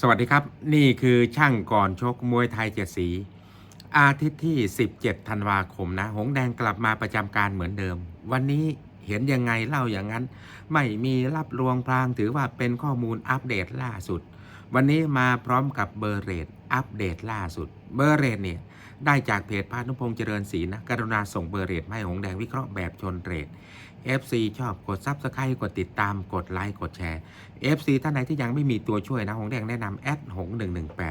สวัสดีครับ นี่คือช่างก่อนชกมวยไทยเจ็ดสี อาทิตย์ที่ 17 ธันวาคมนะ หงแดงกลับมาประจำการเหมือนเดิม วันนี้เห็นยังไงเล่าอย่างนั้น ไม่มีรับลวงพรางถือว่าเป็นข้อมูลอัปเดตล่าสุด วันนี้มาพร้อมกับเบอร์เรทอัปเดตล่าสุด เบอร์เรทเนี่ยได้จากเพจพานุพงษ์เจริญศรีนะกรุณาส่งเบอร์เรทมาให้หงแดงวิเคราะห์แบบชนเรท FC ชอบกดซับสไครต์กดติดตามกดไลค์กดแชร์ FC ท่านไหนที่ยังไม่มีตัวช่วยนะหงแดงแนะนำแอดหง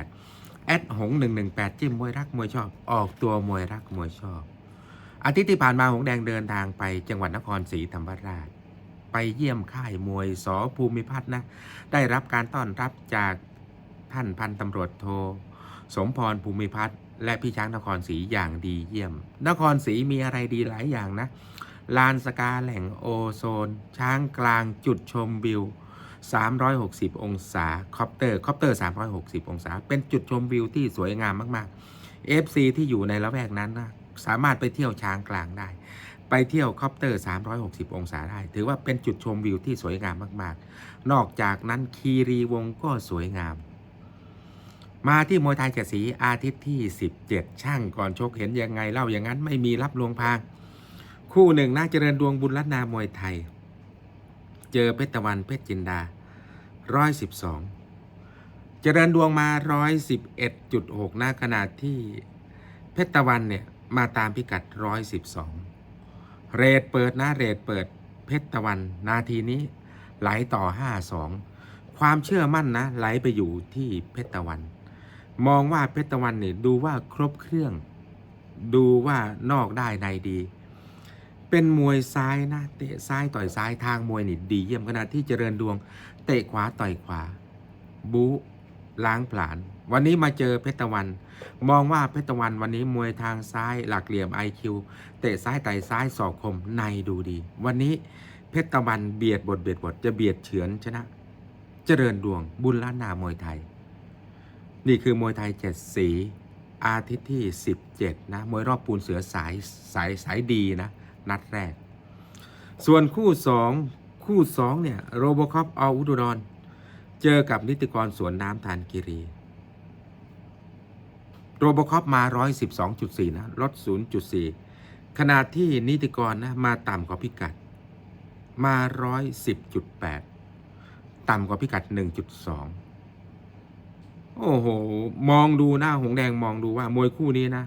118แอดหง118จิ้มมวยรักมวยชอบ ออกตัวมวยรักมวยชอบ อาทิตย์ที่ผ่านมาหงแดงเดินทางไปจังหวัดนครศรีธรรมราช ไปเยี่ยมค่ายมวยสภูมิพัฒน์นะ ได้รับการต้อนรับจากท่านพันตำรวจโท สมพรภูมิพัฒน์และพี่ช้างนครศรีอย่างดีเยี่ยม นครศรีมีอะไรดีหลายอย่างนะ ลานสกาแหล่งโอโซน ช้างกลางจุดชมวิว 360 องศาคอปเตอร์คอปเตอร์ 360 องศา เป็นจุดชมวิวที่สวยงามมากๆ FC ที่อยู่ในละแวกนั้นนะสามารถไปเที่ยวช้างกลางได้ ไปเที่ยวคอปเตอร์ 360 องศาได้ ถือว่าเป็นจุดชมวิวที่สวยงามมากๆ นอกจากนั้นคีรีวงก็สวยงาม มาที่มวยไทยเจ็ดสีอาทิตย์ที่ 17 ช่างก่อนชกเห็นยังไงเล่าอย่างนั้นไม่มีรับลวงพาง คู่หนึ่งน่าเจริญดวงบุญรัตนามวยไทย เจอเพชรตะวันเพชรจินดาร้อยสิบสองเจริญดวงมาร้อยสิบเอ็ดจุดหกนะขนาดที่เพชรตะวันเนี่ยมาตามพิกัดร้อยสิบสองเรทเปิดนะเรทเปิดเพชรตะวัน นาทีนี้ไหลต่อห้าสองความเชื่อมั่นนะไหลไปอยู่ที่เพชรตะวัน มองว่าเพชรตะวันเนี่ยดูว่าครบเครื่อง ดูว่านอกได้ในดี เป็นมวยซ้ายนะเตะซ้ายต่อยซ้ายทางมวยนี่ดีเยี่ยมขณะที่เจริญดวง เตะขวาต่อยขวา บูล้างผลาญวันนี้มาเจอเพชรตะวัน มองว่าเพชรตะวันวันนี้มวยทางซ้ายหลักเหลี่ยม IQ เตะซ้ายต่อยซ้ายศอกคมในดูดี วันนี้เพชรตะวันเบียดบทเบียดบทจะเบียดเฉือนชนะ เจริญดวงบุญล้านนามวยไทย นี่คือมวยไทยเจ็ดสีอาทิตย์ที่ 17 นะ มวยรอบปูนเสือสายสายสายดีนะ นัดแรก ส่วนคู่ 2 คู่ 2 เนี่ยโรโบคอปเอาอุดรนเจอกับนิติกรสวนน้ำทานกิรีโรโบคอปมา 112.4 นะลด 0.4ขนาดที่นิติกรนะมาต่ำกว่าพิกัด มา 110.8 ต่ำกว่าพิกัด 1.2 โอ้โห มองดูหน้าหงแดงมองดูว่ามวยคู่นี้นะ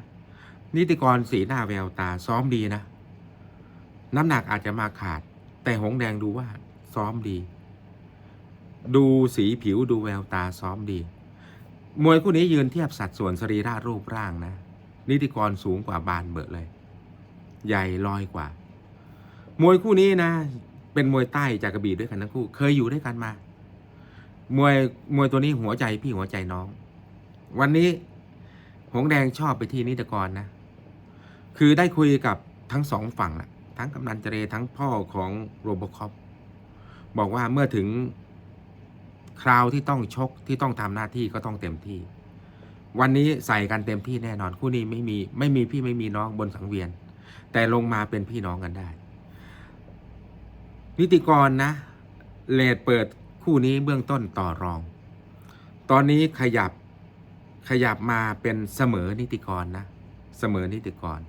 นิติกรสีหน้าแววตาซ้อมดีนะ น้ำหนักอาจจะมาขาด แต่หงแดงดูว่า ซ้อมดี ดูสีผิวดูแววตาซ้อมดี มวยคู่นี้ยืนเทียบสัดส่วนสรีระรูปร่างนะ นิติกรสูงกว่าบานเบิดเลย ใหญ่ลอยกว่า มวยคู่นี้นะ เป็นมวยใต้จากกระบี่ด้วยกันทั้งคู่ เคยอยู่ด้วยกันมา มวยมวยตัวนี้หัวใจพี่หัวใจน้อง วันนี้ หงแดงชอบไปที่นิติกรนะ คือได้คุยกับทั้งสองฝั่งแหละ ทั้งกำนันเจเรทั้งพ่อของโรบคอปบอกว่าเมื่อถึงคราวที่ต้องชกที่ต้องทำหน้าที่ก็ต้องเต็มที่ วันนี้ใส่กันเต็มที่แน่นอนคู่นี้ไม่มีไม่มีพี่ไม่มีน้องบนสังเวียน แต่ลงมาเป็นพี่น้องกันได้ นิติกรนะเลดเปิดคู่นี้เบื้องต้นต่อรอง ตอนนี้ขยับขยับมาเป็นเสมอนิติกรนะ เสมอนิติกร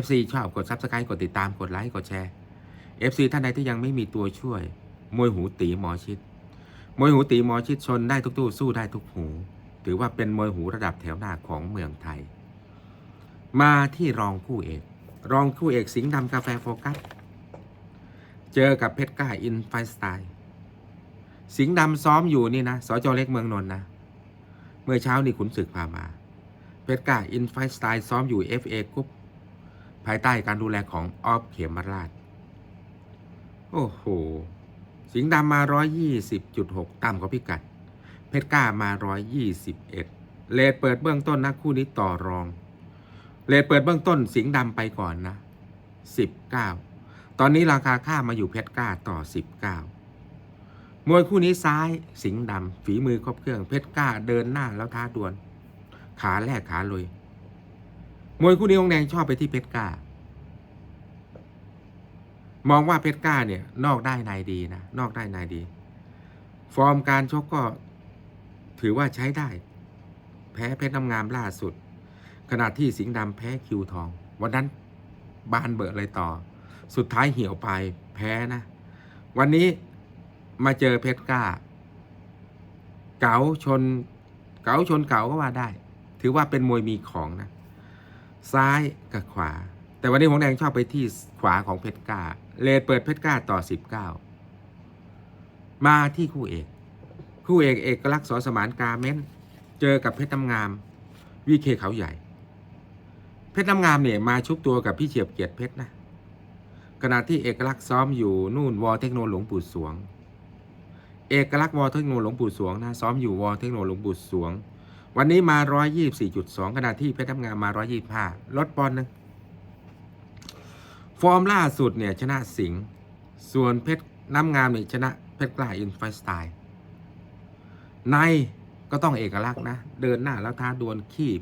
FC ชอบกด Subscribe กดติดตามกดไลค์กดแชร์ FC ท่านใดที่ยังไม่มีตัวช่วย มวยหูตีหมอชิด มวยหูตีหมอชิดชนได้ทุกตู้สู้ได้ทุกหู ถือว่าเป็นมวยหูระดับแถวหน้าของเมืองไทย มาที่รองคู่เอก รองคู่เอกสิงห์ดำกาแฟโฟกัส เจอกับเพชรก้าอินไฟสไตล์ สิงห์ดำซ้อมอยู่นี่นะสจเล็กเมืองนนท์นะ เมื่อเช้านี่ขุนศึกพามา เพชรก้าอินไฟสไตล์ซ้อมอยู่ FA กรุ๊ป ภายใต้การดูแลของออฟเขมราช โอ้โห สิงห์ดำมา 120.6 ต่ำกว่าพิกัด เพชรกล้ามา 121 เลทเปิดเบื้องต้นนะคู่นี้ต่อรอง เลทเปิดเบื้องต้นสิงห์ดำไปก่อนนะ 19 ตอนนี้ราคาค่ามาอยู่เพชรกล้าต่อ 19 มวยคู่นี้ซ้ายสิงห์ดำฝีมือครบเครื่องเพชรกล้าเดินหน้าแล้วท้าดวล ขาแรกขาลุย มวยคู่นี้องแดงชอบไปที่เพชรกล้ามองว่าเพชรกล้าเนี่ย นอกได้ในดีนะนอกได้ในดี ฟอร์มการชกก็ถือว่าใช้ได้ แพ้เพชรน้ำงามล่าสุด ขณะที่สิงห์ดำแพ้คิวทอง วันนั้นบานเบิดเลยต่อ สุดท้ายเหี่ยวไปแพ้นะ วันนี้มาเจอเพชรกล้า เก๋าชน เก๋าชนเก๋าก็ว่าได้ ถือว่าเป็นมวยมีของนะ ซ้ายกับขวา แต่วันนี้หงแดงชอบไปที่ขวาของเพชรกล้า เลดเปิดเพชรกล้าต่อสิบเก้ามาที่คู่เอก คู่เอกเอกลักษณ์สอสมานกาเม้น เจอกับเพชรน้ำงาม วีเคเขาใหญ่ เพชรน้ำงามเนี่ยมาชุบตัวกับพี่เฉียบเกียรติเพชรนะ ขณะที่เอกลักษณ์ซ้อมอยู่นู่นวอเทคโนหลวงปู่สวง เอกลักษณ์วอเทคโนหลวงปู่สวงนะซ้อมอยู่วอเทคโนหลวงปู่สวง วันนี้มา 124.2 ขณะที่เพชรน้ำงามมา 125 ลดปอนด์หนึงฟอร์มล่าสุดเนี่ยชนะสิงห์ส่วนเพชรน้ำงามเนี่ยชนะเพชรกล้าอินไฟสไตล์ในก็ต้องเอกลักษณ์นะ เดินหน้าแล้วท้าดวลขีบ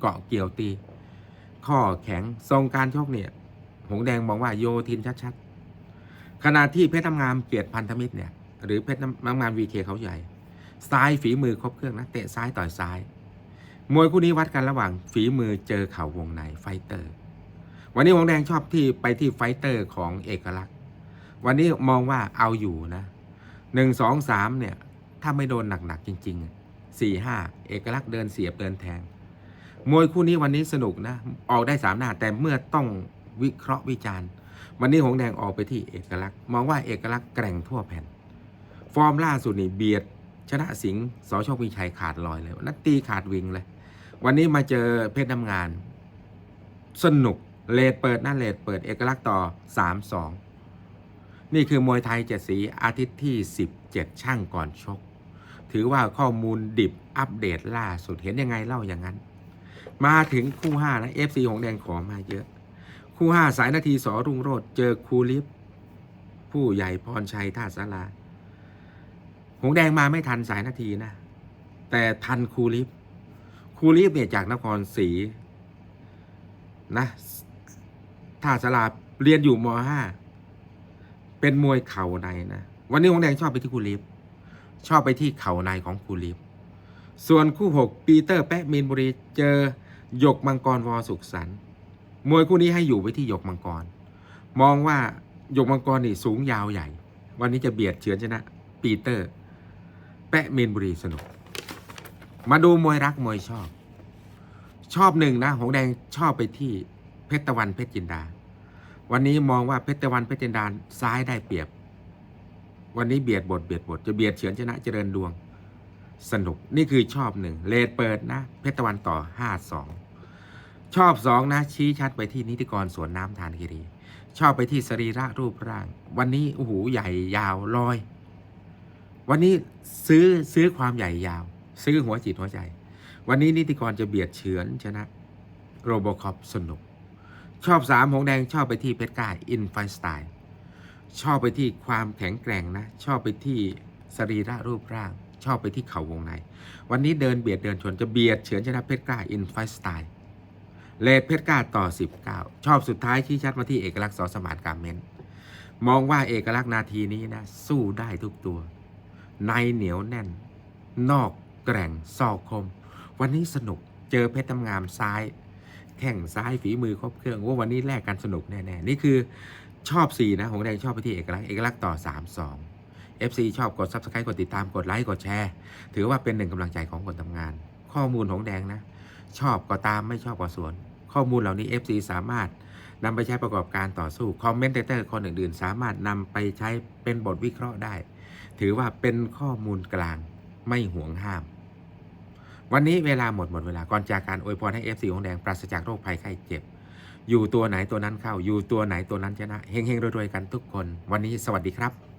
เกาะเกี่ยวตี ข้อแข็งทรงการชกเนี่ย หงแดงมองว่าโยทินชัดๆขณะที่เพชรน้ำงามเกียรติพันธมิตรเนี่ย หรือเพชรน้ำงามวีเคเขาใหญ่ ซ้ายฝีมือครบเครื่องนะเตะซ้ายต่อยซ้าย มวยคู่นี้วัดกันระหว่างฝีมือเจอเข่าวงในไฟเตอร์ วันนี้หงแดงชอบที่ไปที่ไฟเตอร์ของเอกลักษณ์ วันนี้มองว่าเอาอยู่นะหนึ่งสองสามเนี่ย ถ้าไม่โดนหนักๆจริงๆสี่ห้าเอกลักษณ์เดินเสียบเดินแทง มวยคู่นี้วันนี้สนุกนะ ออกได้สามหน้าแต่เมื่อต้องวิเคราะห์วิจารณ์ วันนี้หงแดงออกไปที่เอกลักษณ์ มองว่าเอกลักษณ์แกร่งทั่วแผ่น ฟอร์มล่าสุดนี่เบียด ชนะสิงห์สอโชคมีชัยขาดลอยเลยนักตีขาดวิงเลย วันนี้มาเจอเพชรน้ำงาน สนุกเลดเปิดหน้าเลดเปิดเอกลักษณ์ต่อ 3-2 นี่คือมวยไทยเจ็ดสีอาทิตย์ที่ 17 ช่างก่อนชก ถือว่าข้อมูลดิบอัปเดตล่าสุดเห็นยังไงเล่าอย่างนั้น มาถึงคู่ 5 นะ FC ของแดงขอมาเยอะ คู่ 5 สายนาทีสอรุ่งโรดเจอครูลิฟผู้ใหญ่พรชัยท่าสารา หงแดงมาไม่ทันสายนาทีนะ แต่ทันครูลิฟครูลิฟเนี่ยจากนครศรีนะท่าสลาเรียนอยู่ม .5 เป็นมวยเข่าในนะ วันนี้หงแดงชอบไปที่ครูลิฟชอบไปที่เข่าในของครูลิฟส่วนคู่ 6 ปีเตอร์แปะมีนบุรีเจอหยกมังกรวอสุขสันมวยคู่นี้ให้อยู่ไว้ที่หยกมังกร มองว่าหยกมังกรนี่สูงยาวใหญ่ วันนี้จะเบียดเฉือนชนะปีเตอร์ แปะเมีนบุรีสนุก มาดูมวยรักมวยชอบ ชอบหนึ่งนะ หงแดงชอบไปที่เพชรตะวันเพชรจินดา วันนี้มองว่าเพชรตะวันเพชรจินดาซ้ายได้เปรียบ วันนี้เบียดบทเบียดบทจะเบียดเฉือนชนะเจริญดวง สนุกนี่คือชอบหนึ่งเลดเปิดนะ เพชรตะวันต่อห้าสองชอบสองนะ ชี้ชัดไปที่นิติกรสวนน้ำทานคีรี ชอบไปที่สรีระรูปร่าง วันนี้โอ้โหใหญ่ยาวลอย วันนี้ซื้อซื้อความใหญ่ยาว ซื้อหัวจิตหัวใจ วันนี้นิติกรจะเบียดเฉือนชนะโรบอคอปสนุก ชอบสามหงแดงชอบไปที่เพชรกล้าอินไฟสไตล์ชอบไปที่ความแข็งแกร่งนะ ชอบไปที่สรีระรูปร่าง ชอบไปที่เข่าวงใน วันนี้เดินเบียดเดินชนจะเบียดเฉือนชนะเพชรกล้าอินไฟสไตล์เลดเพชรกล้าต่อ 19 ชอบสุดท้ายชี้ชัดมาที่เอกลักษณ์สอสมานการเมนมองว่าเอกลักษณ์นาทีนี้นะ สู้ได้ทุกตัว ในเหนียวแน่น นอกแกร่งซอกคม วันนี้สนุกเจอเพชรทำงามซ้าย แข่งซ้ายฝีมือครบเครื่องว่าวันนี้แลกกันสนุกแน่ๆ นี่คือชอบ 4 นะหงแดงชอบไปที่เอกลักษณ์เอกลักษณ์ต่อ 3 2 FC ชอบกด Subscribe กดติดตามกดไลค์กดแชร์ ถือว่าเป็นหนึ่งกำลังใจของคนทำงาน ข้อมูลหงแดงนะ ชอบก็ตามไม่ชอบก็สวน ข้อมูลเหล่านี้ FC สามารถนำไปใช้ประกอบการต่อสู้คอมเมนเตอร์คนอื่นๆ สามารถนำไปใช้เป็นบทวิเคราะห์ได้ ถือว่าเป็นข้อมูลกลางไม่ห่วงห้าม วันนี้เวลาหมดหมดเวลาก่อนจากการอวยพรให้ FC ของแดงปราศจากโรคภัยไข้เจ็บ อยู่ตัวไหนตัวนั้นเข้า อยู่ตัวไหนตัวนั้นชนะเฮงๆรวยๆกันทุกคน วันนี้สวัสดีครับ